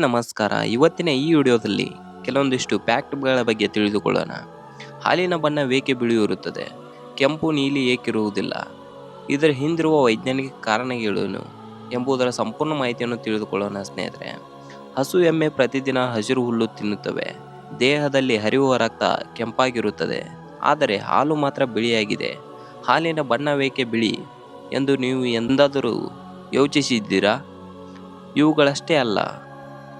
ನಮಸ್ಕಾರ. ಇವತ್ತಿನ ಈ ವಿಡಿಯೋದಲ್ಲಿ ಕೆಲವೊಂದಿಷ್ಟು ಪ್ಯಾಕ್ಟ್ಗಳ ಬಗ್ಗೆ ತಿಳಿದುಕೊಳ್ಳೋಣ. ಹಾಲಿನ ಬಣ್ಣ ಏಕೆ ಬಿಳಿ ಇರುತ್ತದೆ ಕೆಂಪು, ನೀಲಿ ಏಕಿರುವುದಿಲ್ಲ. ಇದರ ಹಿಂದಿರುವ ವೈಜ್ಞಾನಿಕ ಕಾರಣಗಳೇನು ಎಂಬುದರ ಸಂಪೂರ್ಣ ಮಾಹಿತಿಯನ್ನು ತಿಳಿದುಕೊಳ್ಳೋಣ ಸ್ನೇಹಿತರೆ. ಹಸು ಎಮ್ಮೆ ಪ್ರತಿದಿನ ಹಸಿರು ಹುಲ್ಲು ತಿನ್ನುತ್ತವೆ. ದೇಹದಲ್ಲಿ ಹರಿಯುವ ರಕ್ತ ಕೆಂಪಾಗಿರುತ್ತದೆ. ಆದರೆ ಹಾಲು ಮಾತ್ರ ಬಿಳಿಯಾಗಿದೆ. ಹಾಲಿನ ಬಣ್ಣ ಬಣ್ಣವೇಕೆ ಬಿಳಿ ಎಂದು ನೀವು ಎಂದಾದರೂ ಯೋಚಿಸಿದ್ದೀರಾ? ಇವುಗಳಷ್ಟೇ ಅಲ್ಲ.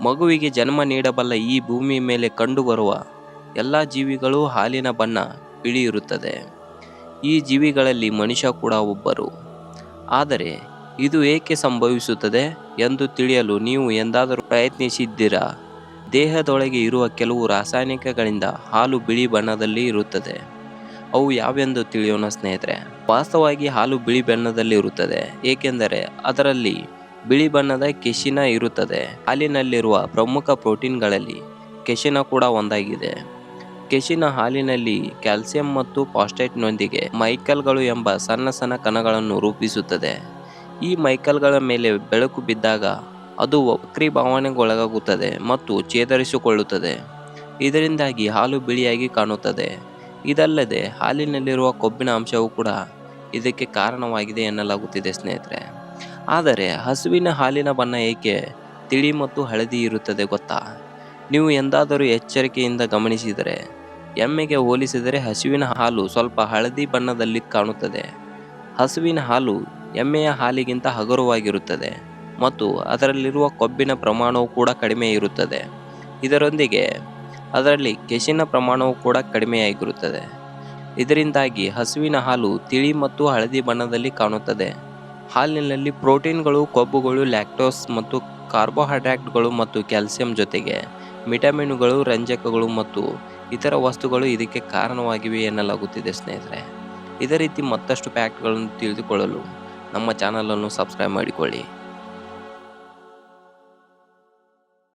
ಮಗುವಿಗೆ ಜನ್ಮ ನೀಡಬಲ್ಲ ಈ ಭೂಮಿ ಮೇಲೆ ಕಂಡುಬರುವ ಎಲ್ಲ ಜೀವಿಗಳು ಹಾಲಿನ ಬಣ್ಣ ಬಿಳಿ ಇರುತ್ತದೆ ಈ ಜೀವಿಗಳಲ್ಲಿ ಮನುಷ್ಯ ಕೂಡ ಒಬ್ಬರು. ಆದರೆ ಇದು ಏಕೆ ಸಂಭವಿಸುತ್ತದೆ ಎಂದು ತಿಳಿಯಲು ನೀವು ಎಂದಾದರೂ ಪ್ರಯತ್ನಿಸಿದ್ದೀರಾ? ದೇಹದೊಳಗೆ ಇರುವ ಕೆಲವು ರಾಸಾಯನಿಕಗಳಿಂದ ಹಾಲು ಬಿಳಿ ಬಣ್ಣದಲ್ಲಿ ಇರುತ್ತದೆ. ಅವು ಯಾವೆಂದು ತಿಳಿಯೋಣ ಸ್ನೇಹಿತರೆ? ವಾಸ್ತವವಾಗಿ ಹಾಲು ಬಿಳಿ ಬಣ್ಣದಲ್ಲಿ ಇರುತ್ತದೆ ಏಕೆಂದರೆ ಅದರಲ್ಲಿ ಬಿಳಿ ಬಣ್ಣದ ಕೆಶಿನ ಇರುತ್ತದೆ. ಹಾಲಿನಲ್ಲಿರುವ ಪ್ರಮುಖ ಪ್ರೋಟೀನ್ಗಳಲ್ಲಿ ಕೆಶಿನ ಕೂಡ ಒಂದಾಗಿದೆ. ಕೆಶಿನ ಹಾಲಿನಲ್ಲಿ ಕ್ಯಾಲ್ಸಿಯಂ ಮತ್ತು ಪಾಸ್ಟೈಟ್ನೊಂದಿಗೆ ಮೈಕಲ್ಗಳು ಎಂಬ ಸಣ್ಣ ಸಣ್ಣ ಕಣಗಳನ್ನು ರೂಪಿಸುತ್ತದೆ. ಈ ಮೈಕಲ್ಗಳ ಮೇಲೆ ಬೆಳಕು ಬಿದ್ದಾಗ ಅದು ವಕ್ರೀಭವನೆಗೊಳಗಾಗುತ್ತದೆ ಮತ್ತು ಚೇತರಿಸಿಕೊಳ್ಳುತ್ತದೆ. ಇದರಿಂದಾಗಿ ಹಾಲು ಬಿಳಿಯಾಗಿ ಕಾಣುತ್ತದೆ. ಇದಲ್ಲದೆ ಹಾಲಿನಲ್ಲಿರುವ ಕೊಬ್ಬಿನ ಅಂಶವು ಕೂಡ ಇದಕ್ಕೆ ಕಾರಣವಾಗಿದೆ ಎನ್ನಲಾಗುತ್ತಿದೆ ಸ್ನೇಹಿತರೆ. ಆದರೆ ಹಸುವಿನ ಹಾಲಿನ ಬಣ್ಣ ಏಕೆ ತಿಳಿ ಮತ್ತು ಹಳದಿ ಇರುತ್ತದೆ ಗೊತ್ತಾ? ನೀವು ಎಂದಾದರೂ ಎಚ್ಚರಿಕೆಯಿಂದ ಗಮನಿಸಿದರೆ, ಎಮ್ಮೆಗೆ ಹೋಲಿಸಿದರೆ ಹಸುವಿನ ಹಾಲು ಸ್ವಲ್ಪ ಹಳದಿ ಬಣ್ಣದಲ್ಲಿ ಕಾಣುತ್ತದೆ. ಹಸುವಿನ ಹಾಲು ಎಮ್ಮೆಯ ಹಾಲಿಗಿಂತ ಹಗುರವಾಗಿರುತ್ತದೆ ಮತ್ತು ಅದರಲ್ಲಿರುವ ಕೊಬ್ಬಿನ ಪ್ರಮಾಣವು ಕೂಡ ಕಡಿಮೆ ಇರುತ್ತದೆ. ಇದರೊಂದಿಗೆ ಅದರಲ್ಲಿ ಕೆಸಿನ ಪ್ರಮಾಣವು ಕೂಡ ಕಡಿಮೆಯಾಗಿರುತ್ತದೆ. ಇದರಿಂದಾಗಿ ಹಸುವಿನ ಹಾಲು ತಿಳಿ ಮತ್ತು ಹಳದಿ ಬಣ್ಣದಲ್ಲಿ ಕಾಣುತ್ತದೆ. ಹಾಲಿನಲ್ಲಿ ಪ್ರೋಟೀನ್ಗಳು, ಕೊಬ್ಬುಗಳು, ಲ್ಯಾಕ್ಟೋಸ್ ಮತ್ತು ಕಾರ್ಬೋಹೈಡ್ರೇಟ್ಗಳು ಮತ್ತು ಕ್ಯಾಲ್ಸಿಯಂ ಜೊತೆಗೆ ವಿಟಮಿನ್ಗಳು, ರಂಜಕಗಳು ಮತ್ತು ಇತರ ವಸ್ತುಗಳು ಇದಕ್ಕೆ ಕಾರಣವಾಗಿವೆ ಎನ್ನಲಾಗುತ್ತಿದೆ ಸ್ನೇಹಿತರೆ. ಇದೇ ರೀತಿ ಮತ್ತಷ್ಟು ಫ್ಯಾಕ್ಟ್ಗಳನ್ನು ತಿಳಿದುಕೊಳ್ಳಲು ನಮ್ಮ ಚಾನಲನ್ನು ಸಬ್ಸ್ಕ್ರೈಬ್ ಮಾಡಿಕೊಳ್ಳಿ.